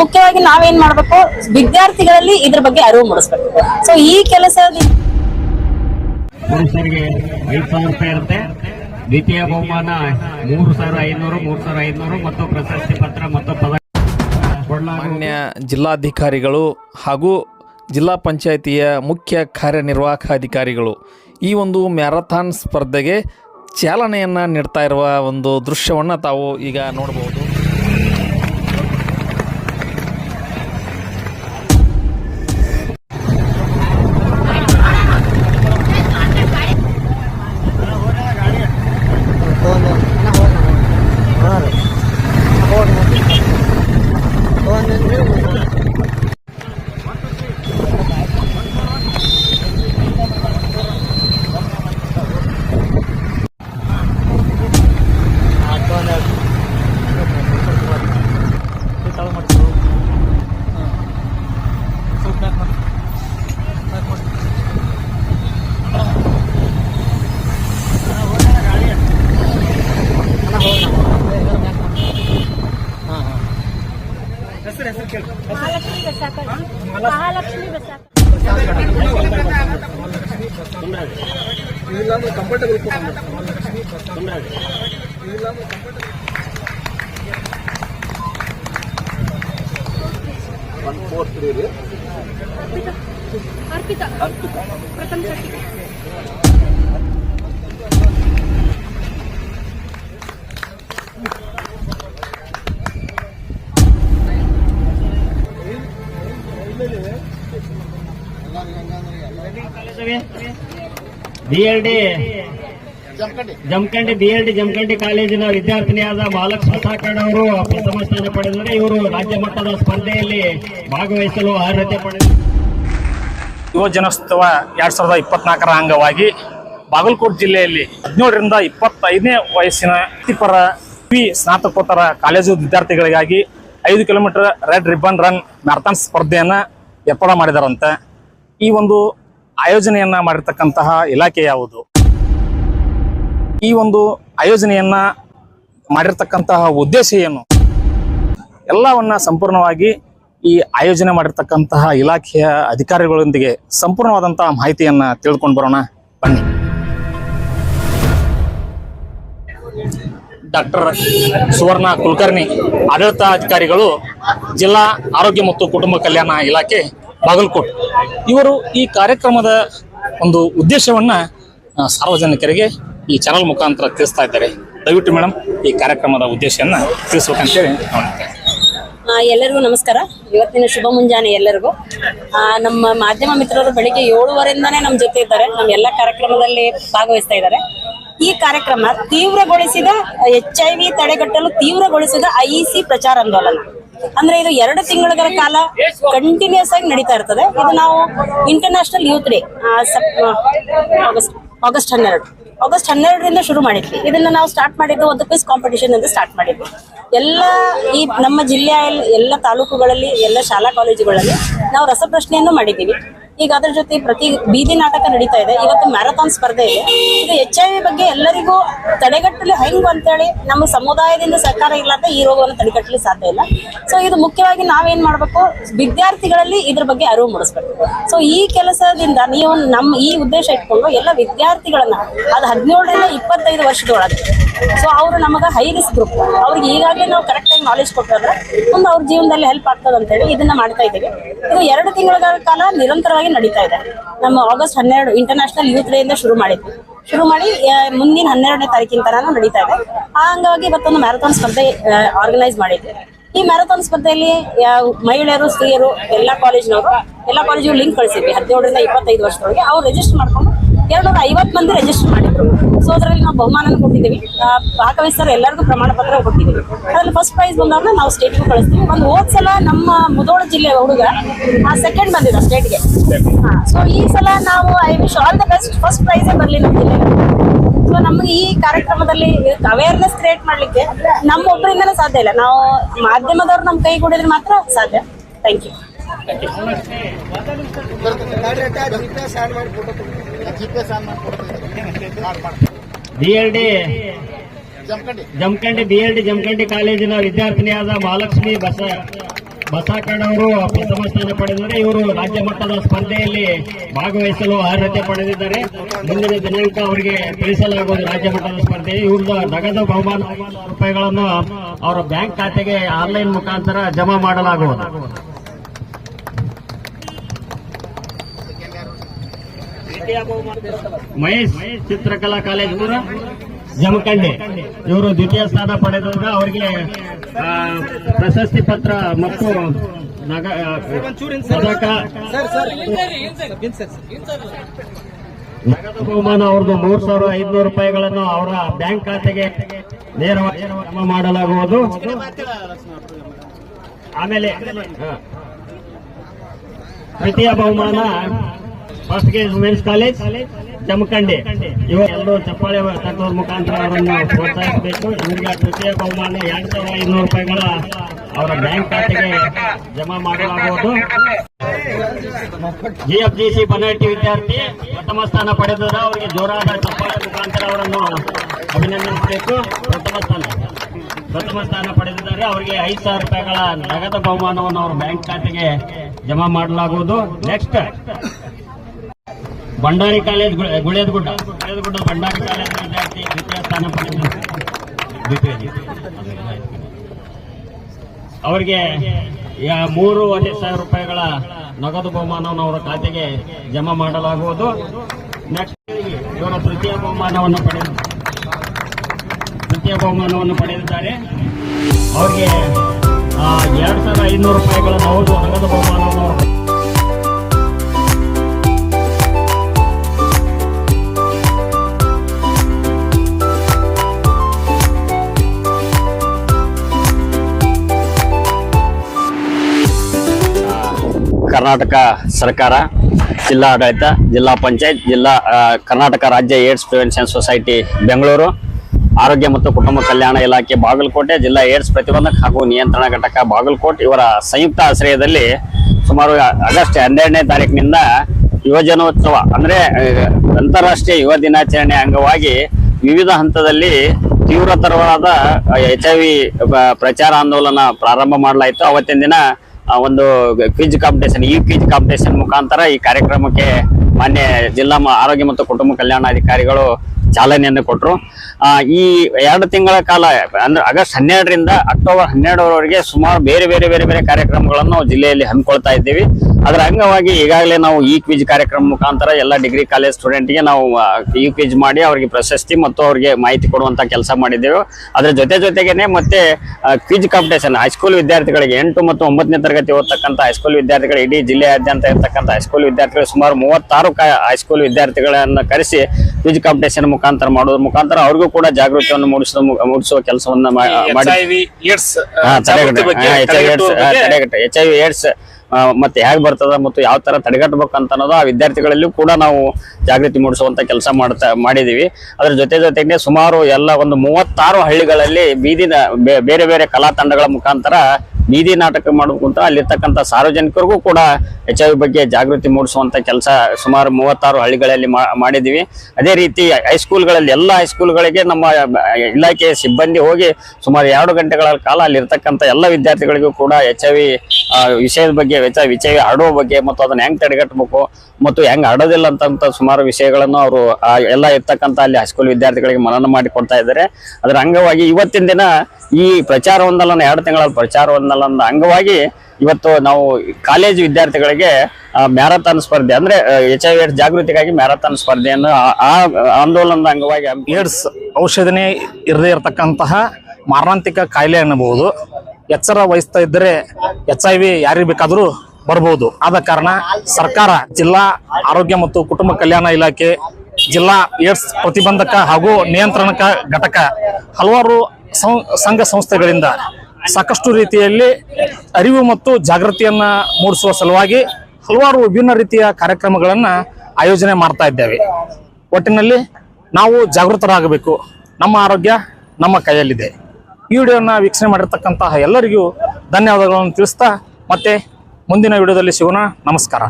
ಮುಖ್ಯವಾಗಿ ನಾವೇನ್ ಮಾಡ್ಬೇಕು? ವಿದ್ಯಾರ್ಥಿಗಳಲ್ಲಿ ಇದ್ರ ಬಗ್ಗೆ ಅರಿವು ಮೂಡಿಸ್ಬೇಕು. ಸೊ ಈ ಕೆಲಸ ಪುರುಷರಿಗೆ ಐದು ಸಾವಿರ ರೂಪಾಯಿ ಇರುತ್ತೆ. ದ್ವಿತೀಯ ಬಹುಮಾನ ಮೂರು ಸಾವಿರ ಐನೂರು ಮೂರು ಸಾವಿರ ಐನೂರು ಮತ್ತು ಪ್ರಶಸ್ತಿ ಪತ್ರ ಮತ್ತು ಪದಕ ಮಾನ್ಯ ಜಿಲ್ಲಾಧಿಕಾರಿಗಳು ಹಾಗೂ ಜಿಲ್ಲಾ ಪಂಚಾಯಿತಿಯ ಮುಖ್ಯ ಕಾರ್ಯನಿರ್ವಾಹಕ ಅಧಿಕಾರಿಗಳು ಈ ಒಂದು ಮ್ಯಾರಥಾನ್ ಸ್ಪರ್ಧೆಗೆ ಚಾಲನೆಯನ್ನು ನೀಡ್ತಾ ಇರುವ ಒಂದು ದೃಶ್ಯವನ್ನು ತಾವು ಈಗ ನೋಡಬಹುದು ಮಹಾಲಕ್ಷ್ಮಿ ಬಸಾಕ ಅರ್ಪಿತಾ ಪ್ರಥಮ ಸರ್ತಿ B L D Jamkhandi B L D Jamakhandi. ಕಾಲೇಜಿನ ವಿದ್ಯಾರ್ಥಿನಿಯಾದ ಮಹಾಲಕ್ಷ್ಮಿ ಸಾಕಣ್ಣ ಅವರು ಪ್ರಥಮ ಸ್ಥಾನ ಪಡೆದರೆ ಇವರು ರಾಜ್ಯ ಮಟ್ಟದ ಸ್ಪರ್ಧೆಯಲ್ಲಿ ಭಾಗವಹಿಸಲು ಅರ್ಹತೆ ಪಡೆದರು ಯುವಜನೋತ್ಸವ ಎರಡ್ ಸಾವಿರದ ಇಪ್ಪತ್ನಾಲ್ಕರ ಅಂಗವಾಗಿ ಬಾಗಲಕೋಟೆ ಜಿಲ್ಲೆಯಲ್ಲಿ ಹದಿನೇಳರಿಂದ ಇಪ್ಪತ್ತೈದನೇ ವಯಸ್ಸಿನ ವೃತ್ತಿಪರ ಪಿ ಸ್ನಾತಕೋತ್ತರ ಕಾಲೇಜು ವಿದ್ಯಾರ್ಥಿಗಳಿಗಾಗಿ ಐದು kilometre red ribbon run marathon ಸ್ಪರ್ಧೆಯನ್ನು ಏರ್ಪಾಡು ಮಾಡಿದಾರಂತೆ. ಈ ಒಂದು ಆಯೋಜನೆಯನ್ನ ಮಾಡಿರ್ತಕ್ಕಂತಹ ಇಲಾಖೆ ಯಾವುದು? ಈ ಒಂದು ಆಯೋಜನೆಯನ್ನ ಮಾಡಿರ್ತಕ್ಕಂತಹ ಉದ್ದೇಶ ಏನು? ಎಲ್ಲವನ್ನ ಸಂಪೂರ್ಣವಾಗಿ ಈ ಆಯೋಜನೆ ಮಾಡಿರ್ತಕ್ಕಂತಹ ಇಲಾಖೆಯ ಅಧಿಕಾರಿಗಳೊಂದಿಗೆ ಸಂಪೂರ್ಣವಾದಂತಹ ಮಾಹಿತಿಯನ್ನ ತಿಳಿದುಕೊಂಡು ಬರೋಣ. ಬನ್ನಿ. ಡಾಕ್ಟರ್ ಸುವರ್ಣ ಕುಲಕರ್ಣಿ ಆಡಳಿತಾಧಿಕಾರಿಗಳು ಜಿಲ್ಲಾ ಆರೋಗ್ಯ ಮತ್ತು ಕುಟುಂಬ ಕಲ್ಯಾಣ ಇಲಾಖೆ ಬಾಗಲಕೋಟ್. ಇವರು ಈ ಕಾರ್ಯಕ್ರಮದ ಒಂದು ಉದ್ದೇಶವನ್ನ ಸಾರ್ವಜನಿಕರಿಗೆ ಈ ಚಾನಲ್ ಮುಖಾಂತರ ತಿಳಿಸ್ತಾ ಇದ್ದಾರೆ. ದಯವಿಟ್ಟು ಮೇಡಮ್ ಈ ಕಾರ್ಯಕ್ರಮದ ಉದ್ದೇಶವನ್ನ ತಿಳಿಸ್ಬೇಕಂತೇಳಿ ಎಲ್ಲರಿಗೂ ನಮಸ್ಕಾರ. ಇವತ್ತಿನ ಶುಭ ಮುಂಜಾನೆ ಎಲ್ಲರಿಗೂ. ನಮ್ಮ ಮಾಧ್ಯಮ ಮಿತ್ರರು ಬೆಳಿಗ್ಗೆ ಏಳುವರೆಯಿಂದಾನೇ ನಮ್ಮ ಜೊತೆ ಇದ್ದಾರೆ. ನಮ್ಮ ಎಲ್ಲ ಕಾರ್ಯಕ್ರಮದಲ್ಲಿ ಭಾಗವಹಿಸ್ತಾ ಇದ್ದಾರೆ. ಈ ಕಾರ್ಯಕ್ರಮ ತೀವ್ರಗೊಳಿಸಿದ ಎಚ್ ಐ ವಿ ತಡೆಗಟ್ಟಲು ತೀವ್ರಗೊಳಿಸಿದ ಐಇಸಿ ಪ್ರಚಾರ ಆಂದೋಲನ. ಅಂದ್ರೆ ಇದು ಎರಡು ತಿಂಗಳ ಕಾಲ ಕಂಟಿನ್ಯೂಸ್ ಆಗಿ ನಡೀತಾ ಇರ್ತದೆ. ಇದು ನಾವು international youth day August August ಹನ್ನೆರಡು. ಆಗಸ್ಟ್ ಹನ್ನೆರಡರಿಂದ ಶುರು ಮಾಡಿದ್ವಿ. ಇದನ್ನ ನಾವು ಸ್ಟಾರ್ಟ್ ಮಾಡಿದ್ದು ಒಂದು ಕ್ವಿಸ್ ಕಾಂಪಿಟೇಷನ್ ಅಂತ ಸ್ಟಾರ್ಟ್ ಮಾಡಿದ್ವಿ. ಎಲ್ಲ ಈ ನಮ್ಮ ಜಿಲ್ಲೆಯ ಎಲ್ಲ- ತಾಲೂಕುಗಳಲ್ಲಿ, ಎಲ್ಲ ಶಾಲಾ ಕಾಲೇಜುಗಳಲ್ಲಿ ನಾವು ರಸಪ್ರಶ್ನೆಯನ್ನು ಮಾಡಿದ್ದೀವಿ. ಈಗ ಅದ್ರ ಜೊತೆ ಪ್ರತಿ ಬೀದಿ ನಾಟಕ ನಡೀತಾ ಇದೆ. ಇವತ್ತು ಮ್ಯಾರಥಾನ್ ಸ್ಪರ್ಧೆ ಇದೆ. ಇದು ಎಚ್ ಐ ವಿ ಬಗ್ಗೆ ಎಲ್ಲರಿಗೂ ತಡೆಗಟ್ಟಲು ಹೆಂಗ್ ಅಂತೇಳಿ ನಮ್ಮ ಸಮುದಾಯದಿಂದ ಸರ್ಕಾರ ಇಲ್ಲದ ಈ ರೋಗವನ್ನು ತಡೆಗಟ್ಟಲಿ ಸಾಧ್ಯ ಇಲ್ಲ. ಸೊ ಇದು ಮುಖ್ಯವಾಗಿ ನಾವೇನ್ ಮಾಡ್ಬೇಕು? ವಿದ್ಯಾರ್ಥಿಗಳಲ್ಲಿ ಇದ್ರ ಬಗ್ಗೆ ಅರಿವು ಮೂಡಿಸ್ಬೇಕು. ಸೊ ಈ ಕೆಲಸದಿಂದ ನೀವು ನಮ್ಮ ಈ ಉದ್ದೇಶ ಇಟ್ಕೊಂಡು ಎಲ್ಲ ವಿದ್ಯಾರ್ಥಿಗಳನ್ನ ಅದು ಹದಿನೇಳರಿಂದ ಇಪ್ಪತ್ತೈದು ವರ್ಷದೊಳಗೆ ಸೊ ಅವರು ನಮಗೆ ಹೈ ರಿಸ್ಕ್ ಗ್ರೂಪ್ ಅವ್ರಿಗೆ ಈಗಾಗಲೇ ನಾವು ಕರೆಕ್ಟ್ ಆಗಿ ನಾಲೆಜ್ ಕೊಟ್ಟರೆ ಮುಂದೆ ಅವ್ರ ಜೀವನದಲ್ಲಿ ಹೆಲ್ಪ್ ಆಗ್ತದೆ ಅಂತೇಳಿ ಇದನ್ನ ಮಾಡ್ತಾ ಇದ್ದೀವಿ. ಇದು ಎರಡು ತಿಂಗಳ ಕಾಲ ನಿರಂತರವಾಗಿ ನಡೀತಾ ಇದೆ. ನಮ್ಮ ಆಗಸ್ಟ್ ಹನ್ನೆರಡು ಇಂಟರ್ನ್ಯಾಷನಲ್ ಯೂತ್ ಡೇ ಇಂದ ಶುರು ಮಾಡಿದ್ವಿ. ಶುರು ಮಾಡಿ ಮುಂದಿನ ಹನ್ನೆರಡನೇ ತಾರೀಕಿನ ತನಕ ನಡೀತಾ ಇದೆ. ಆ ಅಂಗವಾಗಿ ಇವತ್ತೊಂದು ಮ್ಯಾರಥಾನ್ ಸ್ಪರ್ಧೆ ಆರ್ಗನೈಸ್ ಮಾಡಿದ್ವಿ. ಈ ಮ್ಯಾರಥಾನ್ ಸ್ಪರ್ಧೆಯಲ್ಲಿ ಮಹಿಳೆಯರು, ಸ್ತ್ರೀಯರು, ಎಲ್ಲ ಕಾಲೇಜಿನವರು ಎಲ್ಲ ಕಾಲೇಜು ಲಿಂಕ್ ಕಳಿಸಿದ್ವಿ. ಹದಿನೇಳರಿಂದ ಇಪ್ಪತ್ತೈದು ವರ್ಷದೊಳಗೆ ಅವ್ರು ರಿಜಿಸ್ಟರ್ ಮಾಡ್ಕೊಂಡು ಎರಡ್ನೂರ ಐವತ್ತು ಮಂದಿ ರಿಜಿಸ್ಟರ್ ಮಾಡಿದ್ರು ಸೊ ಅದರಲ್ಲಿ ನಾವು ಬಹುಮಾನ ಕೊಟ್ಟಿದ್ದೀವಿ ಆ, ಭಾಗವಹಿಸೋರು ಎಲ್ಲರಿಗೂ ಪ್ರಮಾಣ ಪತ್ರ ಕೊಟ್ಟಿದ್ದೀವಿ ಅದ್ರಲ್ಲಿ ಫಸ್ಟ್ ಪ್ರೈಸ್ ಬಂದವ್ರನ್ನ ನಾವು ಸ್ಟೇಟ್ಗೂ ಕಳಿಸ್ತೀವಿ ಒಂದು ಹೋದ ಸಲ ನಮ್ಮ ಮುದೋಳ ಜಿಲ್ಲೆ ಹುಡುಗ ಆ ಸೆಕೆಂಡ್ ಬಂದಿದ್ದ ಸ್ಟೇಟ್ಗೆ ಸೊ ಈ ಸಲ ನಾವು I wish all the best first ಪ್ರೈಸೇ ಬರಲಿ ನಮ್ಮ ಜಿಲ್ಲೆ ಸೊ ನಮಗೆ ಈ ಕಾರ್ಯಕ್ರಮದಲ್ಲಿ ಅವೇರ್ನೆಸ್ ಕ್ರಿಯೇಟ್ ಮಾಡಲಿಕ್ಕೆ ನಮ್ಮ ಒಬ್ಬರಿಂದನೇ ಸಾಧ್ಯ ಇಲ್ಲ ನಾವು ಮಾಧ್ಯಮದವ್ರು ನಮ್ಮ ಕೈ ಕೊಡಿದ್ರೆ ಮಾತ್ರ ಸಾಧ್ಯ thank you B L D Jamakhandi. B L D Jamakhandi ಕಾಲೇಜಿನ ವಿದ್ಯಾರ್ಥಿನಿಯಾದ ಮಹಾಲಕ್ಷ್ಮಿ ಬಸ ಬಸಾಕಣ್ಣವರು ಪ್ರಥಮ ಸ್ಥಾನ ಪಡೆದಿದ್ದಾರೆ. ಇವರು ರಾಜ್ಯ ಮಟ್ಟದ ಸ್ಪರ್ಧೆಯಲ್ಲಿ ಭಾಗವಹಿಸಲು ಅರ್ಹತೆ ಪಡೆದಿದ್ದಾರೆ. ಮುಂದಿನ ದಿನಾಂಕ ಅವರಿಗೆ ತಿಳಿಸಲಾಗುವುದು. ರಾಜ್ಯ ಮಟ್ಟದ ಸ್ಪರ್ಧೆ. ಇವ್ರದ ನಗದು ಬಹುಮಾನ ರೂಪಾಯಿಗಳನ್ನು ಅವರ ಬ್ಯಾಂಕ್ ಖಾತೆಗೆ ಆನ್ಲೈನ್ ಮುಖಾಂತರ ಜಮಾ ಮಾಡಲಾಗುವುದು. ಮಹೇಶ್, ಚಿತ್ರಕಲಾ ಕಾಲೇಜು ಜಮಖಂಡಿ. ಇವರು ದ್ವಿತೀಯ ಸ್ಥಾನ ಪಡೆದಾಗ ಅವರಿಗೆ ಪ್ರಶಸ್ತಿ ಪತ್ರ ಮತ್ತು ನಗದು ಬಹುಮಾನ ಅವ್ರದ್ದು ಮೂರ್ ಸಾವಿರದ ಐದುನೂರು ರೂಪಾಯಿಗಳನ್ನು ಅವರ ಬ್ಯಾಂಕ್ ಖಾತೆಗೆ ನೇರವಾಗಿ ಮಾಡಲಾಗುವುದು. ಆಮೇಲೆ ತೃತೀಯ ಬಹುಮಾನ ಫಸ್ಟ್ ಗೇಜ್ ವುಮೆನ್ಸ್ ಕಾಲೇಜ್ ಜಮಖಂಡಿ ಇವೆಲ್ಲರೂ ಚಪ್ಪಾಳೆ ತಟ್ಟೋದ್ರ ಮುಖಾಂತರ ಅವರನ್ನು ಪ್ರೋತ್ಸಾಹಿಸಬೇಕು. ಇವರಿಗೆ ತೃತೀಯ ಬಹುಮಾನ ಎರಡು ಸಾವಿರದ ಐನೂರು ರೂಪಾಯಿಗಳ ಅವರ ಬ್ಯಾಂಕ್ ಖಾತೆಗೆ ಜಮಾ ಮಾಡಲಾಗುವುದು. ಜಿಎಫ್ಜಿಸಿ ಬನಹಟ್ಟಿ ವಿದ್ಯಾರ್ಥಿ ಪ್ರಥಮ ಸ್ಥಾನ ಪಡೆದರೆ ಅವರಿಗೆ ಜೋರಾದ ಚಪ್ಪಾಳೆ ಮುಖಾಂತರ ಅವರನ್ನು ಅಭಿನಂದಿಸಬೇಕು. ಪ್ರಥಮ ಸ್ಥಾನ. ಪ್ರಥಮ ಸ್ಥಾನ ಪಡೆದಿದ್ದಾರೆ. ಅವರಿಗೆ ಐದು ಸಾವಿರ ರೂಪಾಯಿಗಳ ನಗದು ಬಹುಮಾನವನ್ನು ಅವರ ಬ್ಯಾಂಕ್ ಖಾತೆಗೆ ಜಮಾ ಮಾಡಲಾಗುವುದು. Next Bhandari college Guledagudda. Guledagudda Bhandari college ವಿದ್ಯಾರ್ಥಿ ದ್ವಿತೀಯ ಸ್ಥಾನ ಪಡೆದಿದ್ದಾರೆ ದ್ವಿತೀಯ ಅವರಿಗೆ ಮೂರುವರೆ ಸಾವಿರ ರೂಪಾಯಿಗಳ ನಗದು ಬಹುಮಾನವನ್ನು ಅವರ ಖಾತೆಗೆ ಜಮಾ ಮಾಡಲಾಗುವುದು. ನೆಕ್ಸ್ಟ್ ಇವರ ತೃತೀಯ ಬಹುಮಾನವನ್ನು ಪಡೆದ ತೃತೀಯ ಬಹುಮಾನವನ್ನು ಪಡೆದಿದ್ದಾರೆ. ಅವರಿಗೆ ಎರಡು ಸಾವಿರದ ಐನೂರು ರೂಪಾಯಿಗಳ ನಗದು ನಗದು ಕರ್ನಾಟಕ ಸರ್ಕಾರ ಜಿಲ್ಲಾ ಆಡಳಿತ ಜಿಲ್ಲಾ ಪಂಚಾಯತ್, ಜಿಲ್ಲಾ ಕರ್ನಾಟಕ ರಾಜ್ಯ ಏಡ್ಸ್ ಪ್ರಿವೆನ್ಷನ್ ಸೊಸೈಟಿ ಬೆಂಗಳೂರು, ಆರೋಗ್ಯ ಮತ್ತು ಕುಟುಂಬ ಕಲ್ಯಾಣ ಇಲಾಖೆ ಬಾಗಲಕೋಟೆ, ಜಿಲ್ಲಾ ಏಡ್ಸ್ ಪ್ರತಿಬಂಧಕ ಹಾಗೂ ನಿಯಂತ್ರಣ ಘಟಕ ಬಾಗಲಕೋಟೆ. ಇವರ ಸಂಯುಕ್ತ ಆಶ್ರಯದಲ್ಲಿ ಸುಮಾರು ಆಗಸ್ಟ್ ಹನ್ನೆರಡನೇ ತಾರೀಕಿನಿಂದ ಯುವಜನೋತ್ಸವ, ಅಂದರೆ ಅಂತಾರಾಷ್ಟ್ರೀಯ ಯುವ ದಿನಾಚರಣೆ ಅಂಗವಾಗಿ ವಿವಿಧ ಹಂತದಲ್ಲಿ ತೀವ್ರತರವಾದ ಎಚ್ ಐ ವಿ ಪ್ರಚಾರ ಆಂದೋಲನ ಪ್ರಾರಂಭ ಮಾಡಲಾಯಿತು. ಅವತ್ತಿನ ದಿನ ಒಂದು ಕ್ವಿಜ್ ಕಾಂಪಿಟೇಷನ್ ಈ ಕ್ವಿಜ್ ಕಾಂಪಿಟೇಷನ್ ಮುಖಾಂತರ ಈ ಕಾರ್ಯಕ್ರಮಕ್ಕೆ ಮಾನ್ಯ ಜಿಲ್ಲಾ ಆರೋಗ್ಯ ಮತ್ತು ಕುಟುಂಬ ಕಲ್ಯಾಣಾಧಿಕಾರಿಗಳು ಚಾಲನೆಯನ್ನು ಕೊಟ್ಟರು ಈ ಎರಡು ತಿಂಗಳ ಕಾಲ, ಅಂದ್ರೆ ಆಗಸ್ಟ್ ಹನ್ನೆರಡರಿಂದ ಅಕ್ಟೋಬರ್ ಹನ್ನೆರಡರವರೆಗೆ ಸುಮಾರು ಬೇರೆ ಬೇರೆ ಬೇರೆ ಬೇರೆ ಕಾರ್ಯಕ್ರಮಗಳನ್ನು ಜಿಲ್ಲೆಯಲ್ಲಿ ಹಮ್ಮಿಕೊಳ್ತಾ ಇದ್ದೀವಿ. ಅದರ ಅಂಗವಾಗಿ ಈಗಾಗಲೇ ನಾವು ಈ ಕ್ವಿಜ್ ಕಾರ್ಯಕ್ರಮ ಮುಖಾಂತರ ಎಲ್ಲ ಡಿಗ್ರಿ ಕಾಲೇಜ್ ಸ್ಟೂಡೆಂಟ್ಗೆ ನಾವು ಈ ಕ್ವಿಜ್ ಮಾಡಿ ಅವರಿಗೆ ಪ್ರಶಸ್ತಿ ಮತ್ತು ಅವರಿಗೆ ಮಾಹಿತಿ ಕೊಡುವಂತ ಕೆಲಸ ಮಾಡಿದ್ದೇವೆ. ಅದರ ಜೊತೆ ಜೊತೆಗೇನೆ ಮತ್ತೆ ಕ್ವಿಜ್ ಕಾಂಪಿಟೇಷನ್ ಹೈಸ್ಕೂಲ್ ವಿದ್ಯಾರ್ಥಿಗಳಿಗೆ ಎಂಟು ಮತ್ತು ಒಂಬತ್ತನೇ ತರಗತಿ ಓದ್ತಕ್ಕಂಥ ಹೈಸ್ಕೂಲ್ ವಿದ್ಯಾರ್ಥಿಗಳು ಇಡೀ ಜಿಲ್ಲೆಯಾದ್ಯಂತ ಇರ್ತಕ್ಕಂಥ ಹೈಸ್ಕೂಲ್ ವಿದ್ಯಾರ್ಥಿಗಳು ಸುಮಾರು ಮೂವತ್ತಾರು ಹೈಸ್ಕೂಲ್ ವಿದ್ಯಾರ್ಥಿಗಳನ್ನ ಕರೆಸಿ ಕ್ವಿಜ್ ಕಾಂಪಿಟೇಷನ್ ಮುಖಾಂತರ ಮಾಡೋದ್ರ ಮುಖಾಂತರ ಅವ್ರಿಗೂ ಕೂಡ ಜಾಗೃತಿಯನ್ನು ಮೂಡಿಸುವ ಮೂಡಿಸುವ ಕೆಲಸವನ್ನ ಐ ಮಾಡಿ AIDS H I V AIDS ಮತ್ತೆ ಹೇಗೆ ಬರ್ತದ ಮತ್ತು ಯಾವ ತರ ಅಂತ ಅನ್ನೋದು ಆ ವಿದ್ಯಾರ್ಥಿಗಳಲ್ಲೂ ಕೂಡ ನಾವು ಜಾಗೃತಿ ಮೂಡಿಸುವಂತ ಕೆಲಸ ಮಾಡ್ತಾ, ಮಾಡಿದೀವಿ. ಅದ್ರ ಜೊತೆ ಜೊತೆಗೆ ಸುಮಾರು ಎಲ್ಲ ಒಂದು ಮೂವತ್ತಾರು ಹಳ್ಳಿಗಳಲ್ಲಿ ಬೀದಿನ ಬೇರೆ ಬೇರೆ ಕಲಾ ತಂಡಗಳ ಮುಖಾಂತರ ಬೀದಿ ನಾಟಕ ಮಾಡಬೇಕು ಅಂತ ಅಲ್ಲಿರ್ತಕ್ಕಂಥ ಸಾರ್ವಜನಿಕರಿಗೂ ಕೂಡ ಎಚ್ ಐ ವಿ ಬಗ್ಗೆ ಜಾಗೃತಿ ಮೂಡಿಸುವಂತ ಕೆಲಸ ಸುಮಾರು ಮೂವತ್ತಾರು ಹಳ್ಳಿಗಳಲ್ಲಿ ಮಾಡಿದ್ದೀವಿ. ಅದೇ ರೀತಿ ಹೈಸ್ಕೂಲ್ಗಳಲ್ಲಿ ಎಲ್ಲ ಹೈಸ್ಕೂಲ್ಗಳಿಗೆ ನಮ್ಮ ಇಲಾಖೆಯ ಸಿಬ್ಬಂದಿ ಹೋಗಿ ಸುಮಾರು ಎರಡು ಗಂಟೆಗಳ ಕಾಲ ಅಲ್ಲಿರ್ತಕ್ಕಂಥ ಎಲ್ಲ ವಿದ್ಯಾರ್ಥಿಗಳಿಗೂ ಕೂಡ ಎಚ್ ಐ ವಿ ವಿಷಯದ ಬಗ್ಗೆ ಎಚ್ ಐ ವಿಷಯ ಹರಡುವ ಬಗ್ಗೆ ಮತ್ತು ಅದನ್ನ ಹೆಂಗ್ ತಡೆಗಟ್ಟಬೇಕು ಮತ್ತು ಹೆಂಗ್ ಹರಡೋದಿಲ್ಲ ಅಂತ ಸುಮಾರು ವಿಷಯಗಳನ್ನು ಅವರು ಎಲ್ಲ ಇರ್ತಕ್ಕಂಥ ಅಲ್ಲಿ ಹೈಸ್ಕೂಲ್ ವಿದ್ಯಾರ್ಥಿಗಳಿಗೆ ಮನನ ಮಾಡಿಕೊಡ್ತಾ ಇದ್ದಾರೆ. ಅದರ ಅಂಗವಾಗಿ ಇವತ್ತಿನ ದಿನ ಈ ಪ್ರಚಾರ ಒಂದಲ್ಲ, ಎರಡು ತಿಂಗಳ ಪ್ರಚಾರ ಒಂದಲ್ಲ ಅಂಗವಾಗಿ ಇವತ್ತು ನಾವು ಕಾಲೇಜು ವಿದ್ಯಾರ್ಥಿಗಳಿಗೆ ಮ್ಯಾರಥಾನ್ ಸ್ಪರ್ಧೆ, ಅಂದ್ರೆ ಎಚ್ ಐ ವಿ ಜಾಗೃತಿಗಾಗಿ ಮ್ಯಾರಥಾನ್ ಸ್ಪರ್ಧೆಯನ್ನು ಆ- ಆಂದೋಲನದ ಅಂಗವಾಗಿ ಏಡ್ಸ್ ಔಷಧನೇ ಇರದೇ ಇರತಕ್ಕಂತಹ ಮಾರಣಾಂತಿಕ ಕಾಯಿಲೆ ಅನ್ನಬಹುದು. ಎಚ್ಚರ ವಹಿಸ್ತಾ ಇದ್ದರೆ ಎಚ್ ಐ ವಿ ಯಾರಿಗೆ ಬೇಕಾದರೂ ಬರಬಹುದು ಆದ ಕಾರಣ ಸರ್ಕಾರ, ಜಿಲ್ಲಾ ಆರೋಗ್ಯ ಮತ್ತು ಕುಟುಂಬ ಕಲ್ಯಾಣ ಇಲಾಖೆ, ಜಿಲ್ಲಾ ಏಡ್ಸ್ ಪ್ರತಿಬಂಧಕ ಹಾಗೂ ನಿಯಂತ್ರಣಕ ಘಟಕ ಹಲವಾರು ಸಂಘ ಸಂಸ್ಥೆಗಳಿಂದ ಸಾಕಷ್ಟು ರೀತಿಯಲ್ಲಿ ಅರಿವು ಮತ್ತು ಜಾಗೃತಿಯನ್ನ ಮೂಡಿಸುವ ಸಲುವಾಗಿ ಹಲವಾರು ವಿಭಿನ್ನ ರೀತಿಯ ಕಾರ್ಯಕ್ರಮಗಳನ್ನು ಆಯೋಜನೆ ಮಾಡ್ತಾ ಇದ್ದೇವೆ. ಒಟ್ಟಿನಲ್ಲಿ ನಾವು ಜಾಗೃತರಾಗಬೇಕು. ನಮ್ಮ ಆರೋಗ್ಯ ನಮ್ಮ ಕೈಯಲ್ಲಿದೆ. ಈ ವಿಡಿಯೋನ ವೀಕ್ಷಣೆ ಮಾಡಿರ್ತಕ್ಕಂತಹ ಎಲ್ಲರಿಗೂ ಧನ್ಯವಾದಗಳನ್ನು ತಿಳಿಸ್ತಾ ಮತ್ತೆ ಮುಂದಿನ ವಿಡಿಯೋದಲ್ಲಿ ಸಿಗೋಣ. ನಮಸ್ಕಾರ.